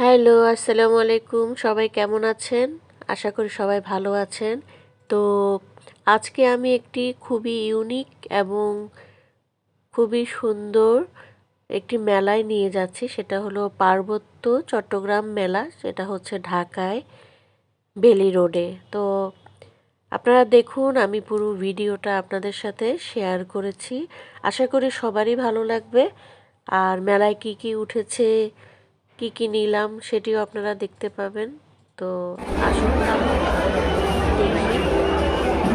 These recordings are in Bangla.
হ্যালো, আসসালামু আলাইকুম। সবাই কেমন আছেন? আশা করি সবাই ভালো আছেন। তো আজকে আমি একটি খুবই ইউনিক এবং খুবই সুন্দর একটি মেলায় নিয়ে যাচ্ছি। সেটা হলো পার্বত্য চট্টগ্রাম মেলা। সেটা হচ্ছে ঢাকায় বেলি রোডে। তো আপনারা দেখুন, আমি পুরো ভিডিওটা আপনাদের সাথে শেয়ার করেছি। আশা করি সবারই ভালো লাগবে। আর মেলায় কি কি উঠেছে কি কি নিলাম সেটিও আপনারা দেখতে পাবেন। তো আসুন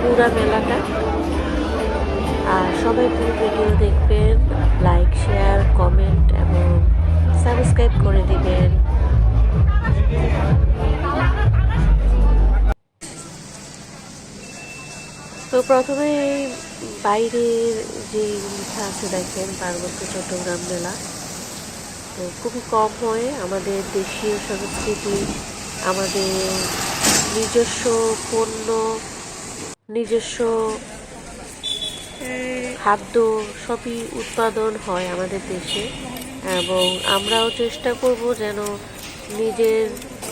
পুরা মেলাটা। আর সবাই পুরো ভিডিও দেখবেন লাইক শেয়ার কমেন্ট এবং সাবস্ক্রাইব করে দিবেন। তো প্রথমে বাইরের যে লেখা আছে দেখেন, পার্বত্য চট্টগ্রাম মেলা। তো খুবই কম হয়। আমাদের দেশীয় সংস্কৃতি আমাদের নিজস্ব পণ্য নিজস্ব খাদ্য সবই উৎপাদন হয় আমাদের দেশে। এবং আমরাও চেষ্টা করব যেন নিজের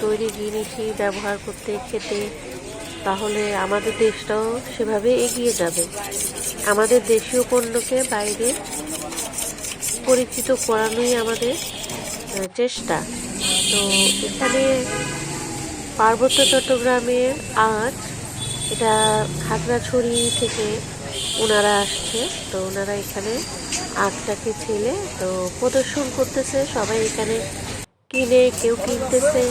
তৈরি জিনিসই ব্যবহার করতে খেতে তাহলে আমাদের দেশটাও সেভাবে এগিয়ে যাবে। আমাদের দেশীয় পণ্যকে বাইরে পরিচিত করানোই আমাদের চেষ্টা। তো এখানে পার্বত্য চট্টগ্রামে আজ এটা খাগড়াছড়ি থেকে ওনারা আসছে। তো ওনারা এখানে আখটাকে ছেলে, তো প্রদর্শন করতেছে। সবাই এখানে কিনে, কেউ কিনতেছে,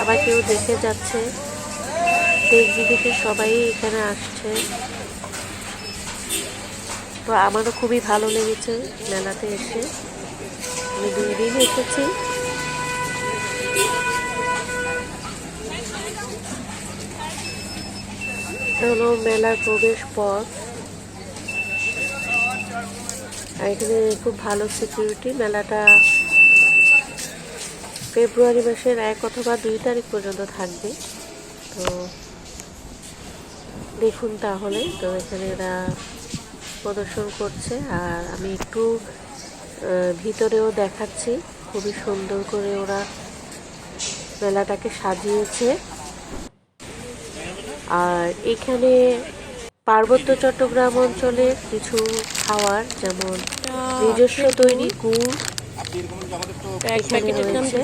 আবার কেউ দেখে যাচ্ছে। দেশ বিদেশে সবাই এখানে আসছে। তো আমারও খুবই ভালো লেগেছে মেলাতে এসে। আমি এসেছি। হলো মেলার প্রবেশ পথ। এখানে খুব ভালো সিকিউরিটি মেলাটা ফেব্রুয়ারি মাসের এক অথবা দুই তারিখ পর্যন্ত থাকবে। তো দেখুন তাহলে। তো এখানে এরা প্রদর্শন করছে। আর আমি একটু ভিতরেও দেখাচ্ছি। খুবই সুন্দর করে ওরা মেলাটাকে সাজিয়েছে। আর এখানে পার্বত্য চট্টগ্রাম অঞ্চলে কিছু খাওয়ার যেমন নিজস্ব তৈরি গুড় এখানে রয়েছে।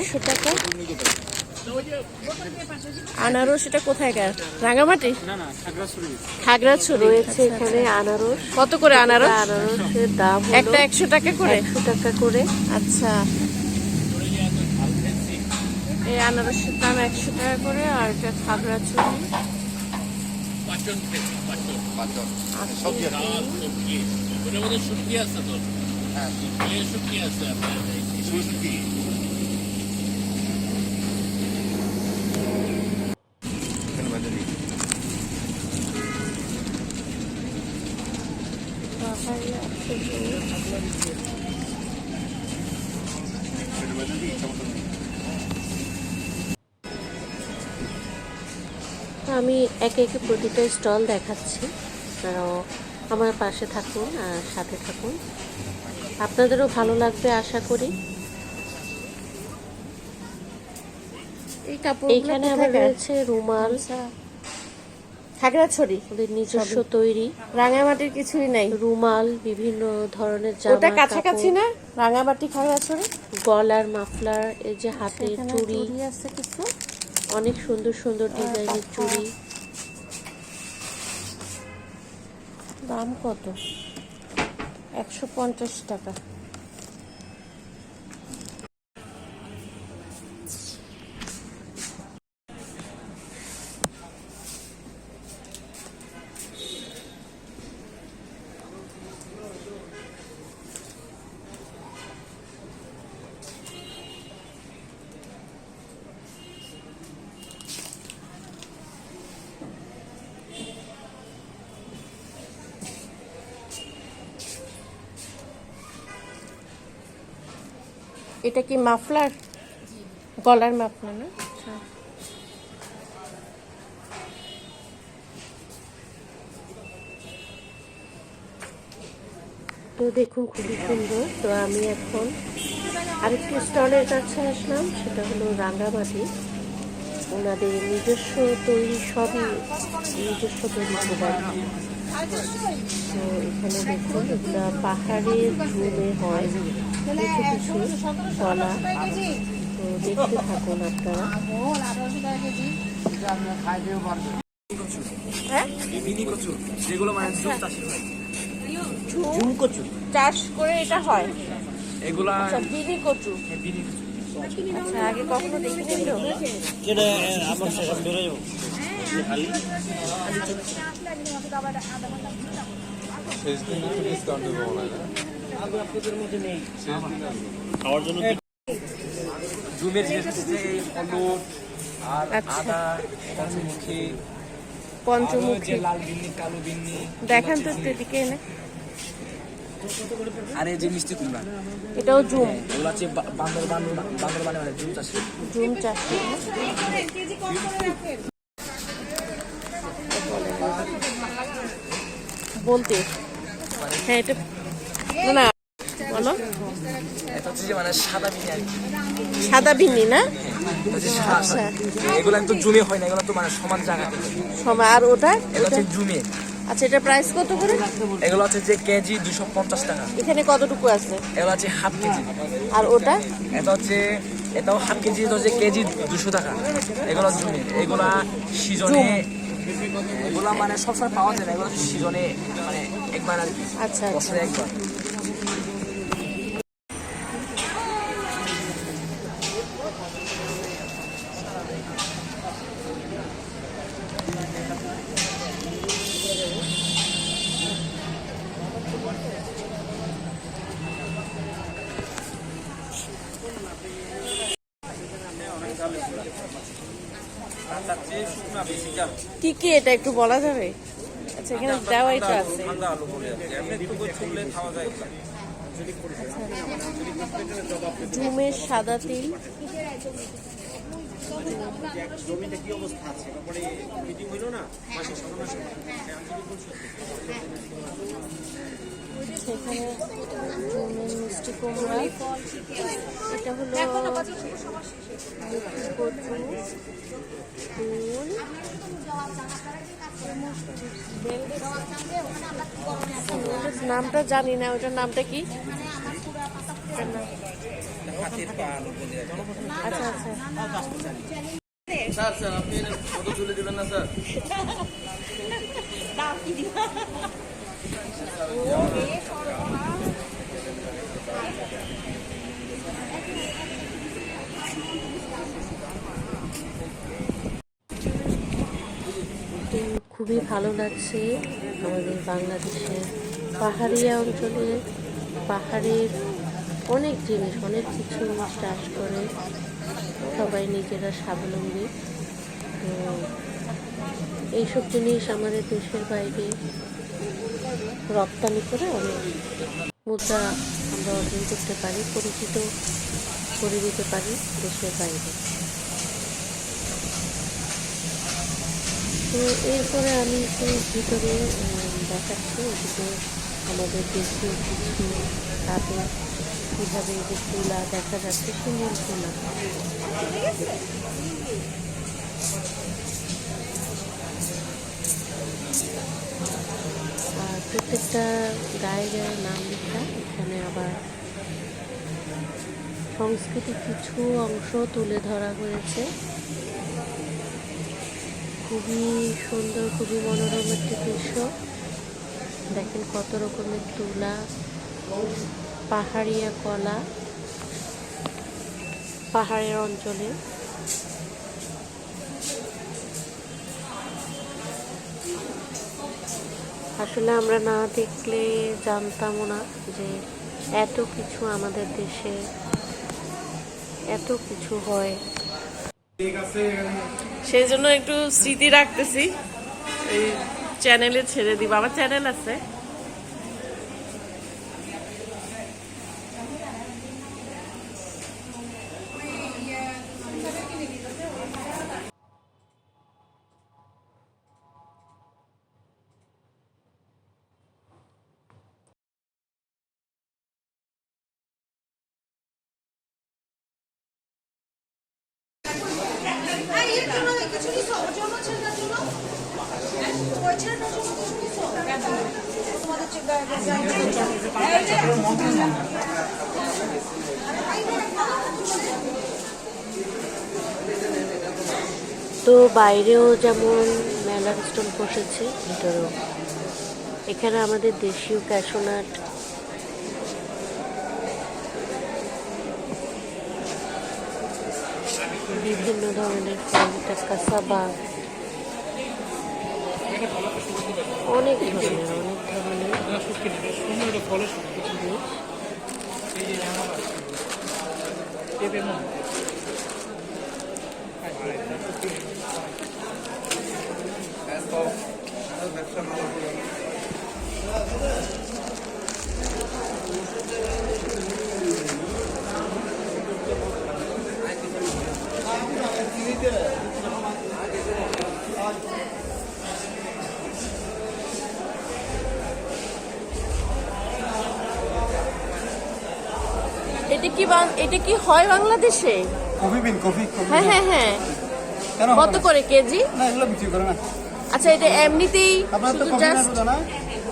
আনারস এটা কোথায়কার রাঙামাটি? খাগড়াছড়ি। রয়েছে এখানে আনারস। কত করে আনারস? আনারসের দাম একটা একশো টাকা করে? একশো টাকা করে। আচ্ছা। এই আনারসের দাম একশো টাকা করে আর এটা খাগড়াছড়ি। মধ্যে শুটকি আছে তো? হ্যাঁ আছে আপনার শুটকি তো আমি একে একে প্রতিটা স্টল দেখাচ্ছি। আপনারাও আমার পাশে থাকুন আর সাথে থাকুন। আপনাদেরও ভালো লাগবে আশা করি। এইখানে আবার রয়েছে রুমাল। খাগড়াছড়ি ওদের নিজস্ব তৈরি। রাঙামাটির কিছুই নাই। রুমাল বিভিন্ন ধরনের ওটা জামা কাছাকাছি না? রাঙামাটি খাগড়াছড়ি গলার মাফলার এই যে হাতে চুড়ি। আছে কিছু। অনেক সুন্দর সুন্দর ডিজাইনের চুড়ি। দাম কত? একশো পঞ্চাশ টাকা। এটা কি মাফলার? গলার মাফলার না। তো দেখুন, খুবই সুন্দর। তো আমি এখন আরেকটি স্টলের কাছে আসলাম, সেটা হলো রাঙ্গামাটি ওনাদের নিজস্ব তৈরি, সবই নিজস্ব তৈরি প্রোডাক্ট। তো এখানে দেখুন এগুলো পাহাড়ের রুমে হয় কিছু কিছু কলা। তো দেখতে থাকুন আপনারা। হ্যাঁ? কচু যেগুলো ঝুম চাষি হয় করে এটা হয়। এগুলা আচ্ছা বিনি কচু কচু আচ্ছা খালি খাওয়ার জন্য ঝুমের যে যে এই হলুদ আর। আদা পঞ্চমুখী। পঞ্চমুখী লাল বিন্নি কালো বিন্নি দেখান তো এদিকে এনে। আর যে মিষ্টি কুমড়া। এটাও জুম। এগুলো হচ্ছে বা- বান্দর বান্দর বান্দর মানে ঝুম চাষি জুম চাষ। বলতে। হ্যাঁ এটা না বলো। এটা মানে সাদা বিনি আর কি সাদা বিন্নি না আচ্ছা। এগুলো তো জুমে হয় না এগুলো তো মানে সমান জায়গাতে হয়। সময় আর ওটা? এগুলো হচ্ছে জুমে। আচ্ছা এটা প্রাইস কত করে? এগুলো হচ্ছে যে কেজি দুশো পঞ্চাশ টাকা। এখানে কতটুকু আছে? এগুলো হচ্ছে হাফ কেজি। আর ওটা? এটা হচ্ছে এটাও হাফ কেজি এটা হচ্ছে কেজি দুশো টাকা। এগুলো জুমে। এগুলা সিজনে এগুলা মানে সবসময় পাওয়া যায় না এগুলো সিজনে মানে একবার আর কি আচ্ছা আচ্ছা। বছরে একবার। এটা একটু বলা যাবে? আচ্ছা এখানে দেওয়াই তো আছে। জুমের সাদা তিল। সেখানে মিষ্টি কুমড়া। এটা হলো ফুল নামটা জানি না ওটার নামটা কি? আচ্ছা আচ্ছা। স্যার স্যার খুবই ভালো লাগছে আমাদের বাংলাদেশে পাহাড়িয়া অঞ্চলে। পাহাড়ের অনেক জিনিস, অনেক কিছু চাষ করে, সবাই নিজেরা স্বাবলম্বী। তো এইসব জিনিস আমাদের দেশের বাইরে রপ্তানি করে অনেক মুদ্রা আমরা অর্জন করতে পারি, পরিচিত করে দিতে পারি দেশের বাইরে। তো এরপরে আমি একটু ভিতরে দেখাচ্ছি ওদিকে আমাদের দেশীয় কিছু তাতে কীভাবে যে তুলা দেখা যাচ্ছে, সুন্দর তুলা। আর প্রত্যেকটা গায়ে গায়ে নাম লেখা, এখানে আবার সংস্কৃতির কিছু অংশ তুলে ধরা হয়েছে। খুবই সুন্দর, খুবই মনোরম একটি দৃশ্য। দেখেন কত রকমের তুলা, পাহাড়িয়া কলা পাহাড়ের অঞ্চলে। আসলে আমরা না দেখলে জানতামও না যে এত কিছু আমাদের দেশে, এত কিছু হয়। সেই জন্য একটু স্মৃতি রাখতেছি। এই চ্যানেলে ছেড়ে দিব। আমার চ্যানেল আছে। তো বাইরেও যেমন মেলার স্টল বসেছে ভিতরেও এখানে আমাদের দেশীয় ক্যাশোনাট বিভিন্ন ধরনের ফল এটা কাসাবা অনেক ধরনের অনেক ধরনের। জিনিস এটা কি এটা কি হয় বাংলাদেশে? কফি বিন কফি হ্যাঁ হ্যাঁ হ্যাঁ। কত করে কেজি? না এগুলো বিক্রি করে না। আচ্ছা এটা এমনিতেই শুধু জাস্ট না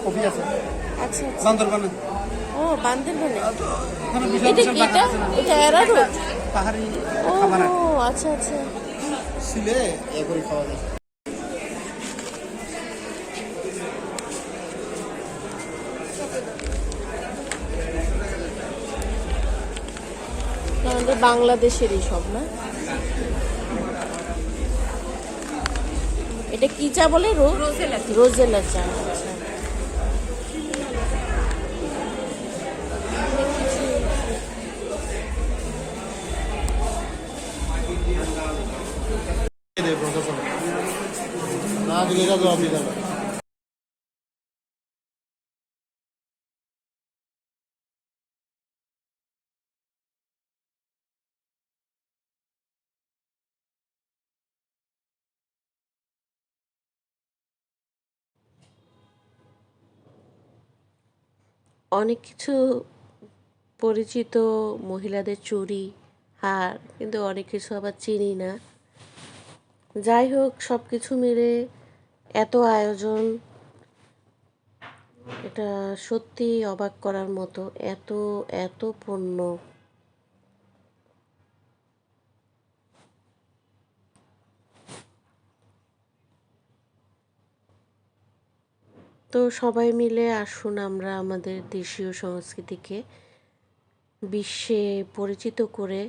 কফি আছে। আচ্ছা আচ্ছা। বান্দরবানে। ও বান্দরবনে। এটা কি এটা? এটা অ্যারারুট? পাহাড়ি ও খাবার। আচ্ছা আচ্ছা। সিলে এ করে খাওয়া যায়। আমাদের বাংলাদেশেরই সব না? এটা কি চা বলে? রোজেলা চা আচ্ছা। যাবে আপনি যাবে অনেক কিছু পরিচিত, মহিলাদের চুরি, হার, কিন্তু অনেক কিছু আবার চিনি না। যাই হোক সব কিছু মিলে এত আয়োজন, এটা সত্যি অবাক করার মতো, এত এত পণ্য। তো সবাই মিলে আসুন আমরা আমাদের দেশীয় সংস্কৃতিকে বিশ্বে পরিচিত করে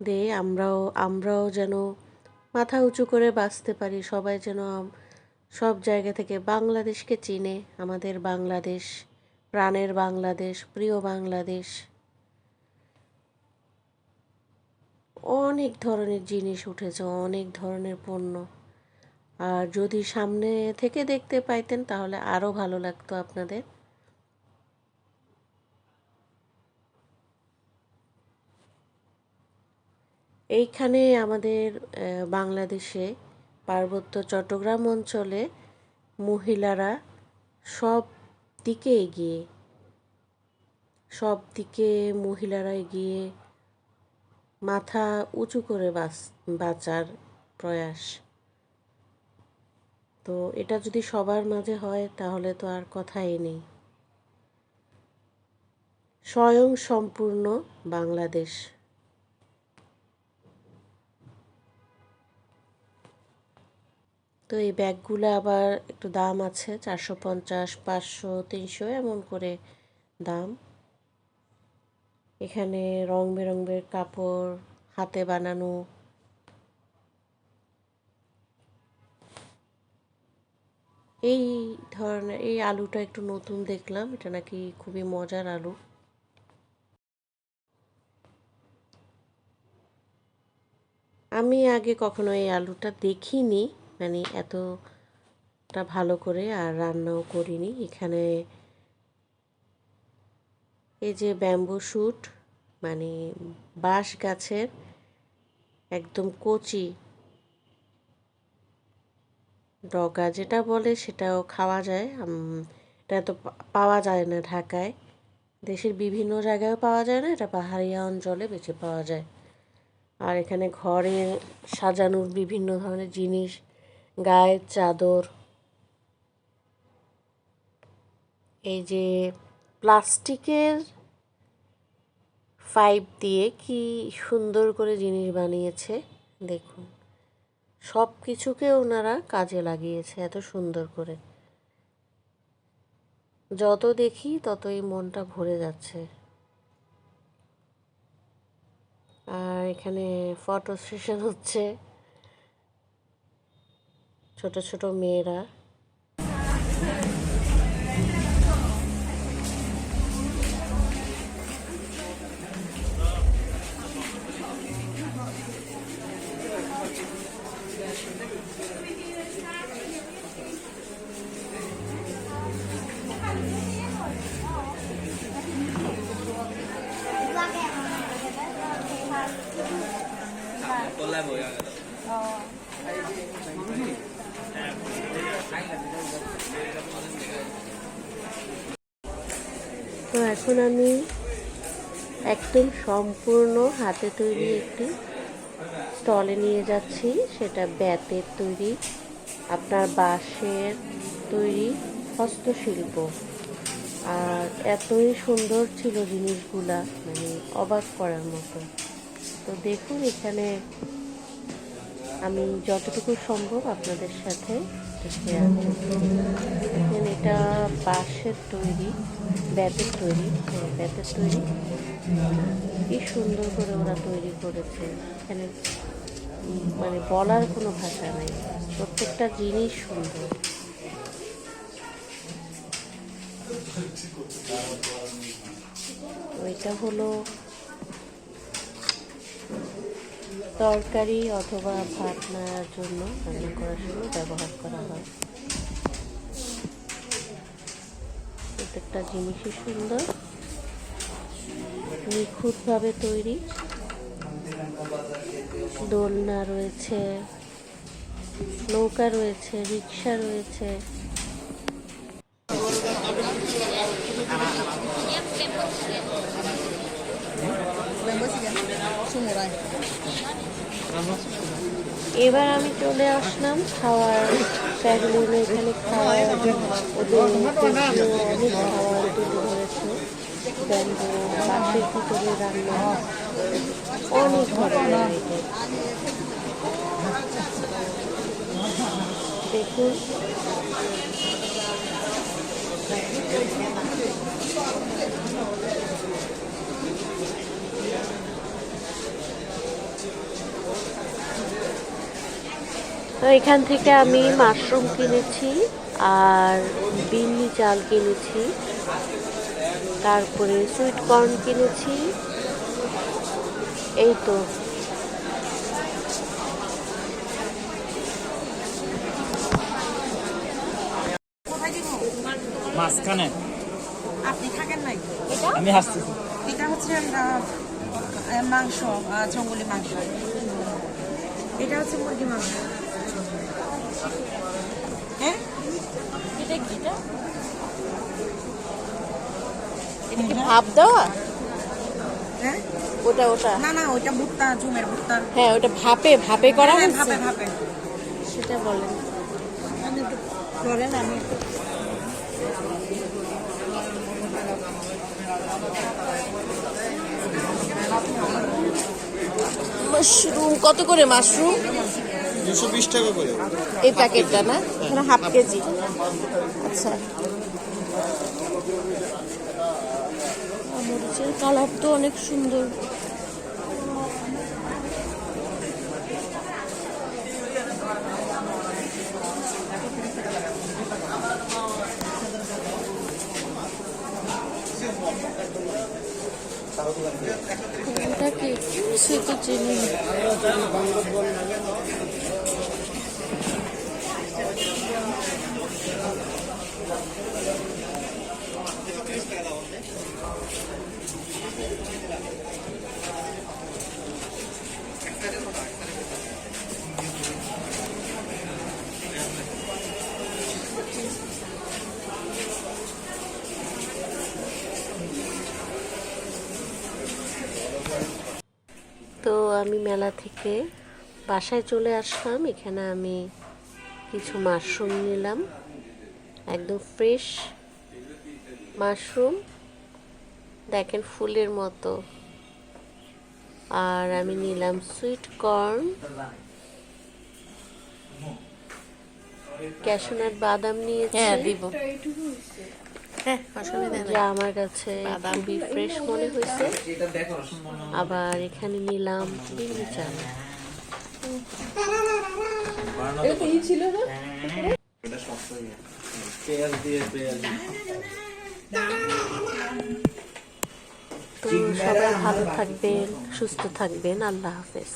দে, আমরাও আমরাও যেন মাথা উঁচু করে বাঁচতে পারি। সবাই যেন সব জায়গা থেকে বাংলাদেশকে চিনে। আমাদের বাংলাদেশ, প্রাণের বাংলাদেশ, প্রিয় বাংলাদেশ। অনেক ধরনের জিনিস উঠেছে, অনেক ধরনের পণ্য। আর যদি সামনে থেকে দেখতে পাইতেন, তাহলে আরও ভালো লাগতো আপনাদের। এইখানে আমাদের বাংলাদেশে পার্বত্য চট্টগ্রাম অঞ্চলে মহিলারা সব দিকে এগিয়ে, সব দিকে মহিলারা এগিয়ে মাথা উঁচু করে বাঁচ বাঁচার প্রয়াস। তো এটা যদি সবার মাঝে হয়, তাহলে তো আর কথাই নেই। স্বয়ং সম্পূর্ণ বাংলাদেশ। তো এই ব্যাগগুলো আবার একটু দাম আছে, চারশো পঞ্চাশ, পাঁচশো, তিনশো এমন করে দাম। এখানে রং বেরঙের কাপড়, হাতে বানানো। এই ধরনের, এই আলুটা একটু নতুন দেখলাম, এটা নাকি খুবই মজার আলু। আমি আগে কখনো এই আলুটা দেখিনি। মানে এতটা ভালো করে আর রান্নাও করিনি। এখানে এই যে ব্যাম্বু শুট মানে বাঁশ গাছের একদম কচি ডগা যেটা বলে সেটাও খাওয়া যায়। এটা তো পাওয়া যায় না ঢাকায়। দেশের বিভিন্ন জায়গায় পাওয়া যায় না, এটা পাহাড়িয়া অঞ্চলে বেশি পাওয়া যায়। আর এখানে ঘরে সাজানোর বিভিন্ন ধরনের জিনিস গায়ের চাদর, এই যে প্লাস্টিকের পাইপ দিয়ে কি সুন্দর করে জিনিস বানিয়েছে, দেখুন। সব কিছুকে ওনারা কাজে লাগিয়েছে এত সুন্দর করে। যত দেখি ততই মনটা ভরে যাচ্ছে। আর এখানে ফটো সেশন হচ্ছে। ছোট ছোট মেয়েরা। তো এখন আমি একদম সম্পূর্ণ হাতে তৈরি একটি স্টলে নিয়ে যাচ্ছি। সেটা ব্যাতের তৈরি, আপনার বাঁশের তৈরি হস্তশিল্প। আর এতই সুন্দর ছিল জিনিসগুলা মানে অবাক করার মতো। তো দেখুন, এখানে আমি যতটুকু সম্ভব আপনাদের সাথে শেয়ার করছি এটা বাঁশের তৈরি বেতের তৈরি বেতের তৈরি। কি সুন্দর করে ওরা তৈরি করেছে। এখানে মানে বলার কোনো ভাষা নাই। প্রত্যেকটা জিনিস সুন্দর। এটা হলো তরকারি অথবা ভাত নেওয়ার জন্য রান্না করার সময় ব্যবহার করা হয়। প্রত্যেকটা জিনিসই সুন্দর, নিখুঁতভাবে তৈরি। দোলনা রয়েছে, নৌকা রয়েছে, রিক্সা রয়েছে। এবার আমি চলে আসলাম খাওয়ার প্যাভিলিয়নে এখানে খাওয়ার ওদের অনেক খাওয়ার ভিতরে রান্না অনেক দেখুন তো এখান থেকে আমি মাশরুম কিনেছি আর বিন্নি চাল কিনেছি। তারপরে সুইট কর্ন কিনেছি। এই তো। মাঝখানে। আপনি থাকেন নাই? আমি হাসতেছি। এটা হচ্ছে মাংস জঙ্গলি মাংস। এটা হচ্ছে মুরগি মাংস। হ্যাঁ? এটা কি এটা? এটা কি ভাব দেওয়া? হ্যাঁ? ওটা ওটা। না না ওইটা ভুট্টা ঝুমের ভুট্টা। হ্যাঁ ওটা ভাপে ভাপে করা হ্যাঁ, ভাপে ভাপে। সেটা বলেন। করেন আমি মাশরুম কত করে মাশরুম? দুশো বিশ টাকা করে। এই প্যাকেটটা না? এখানে হাফ কেজি। আচ্ছা। মরিচের কালার তো অনেক সুন্দর। এটা কি? সে তো চিনি আমি মেলা থেকে বাসায় চলে আসলাম। এখানে আমি কিছু মাশরুম নিলাম। একদম ফ্রেশ মাশরুম। দেখেন ফুলের মতো। আর আমি নিলাম সুইট কর্ন। ক্যাশনাট বাদাম নিয়েছি। হ্যাঁ হ্যাঁ অসুবিধা নেই। যা আমার কাছে খুবই ফ্রেশ মনে হয়েছে। আবার এখানে নিলাম বিন্দি চাল। তো সবাই ভালো থাকবেন সুস্থ থাকবেন। আল্লাহ হাফেজ।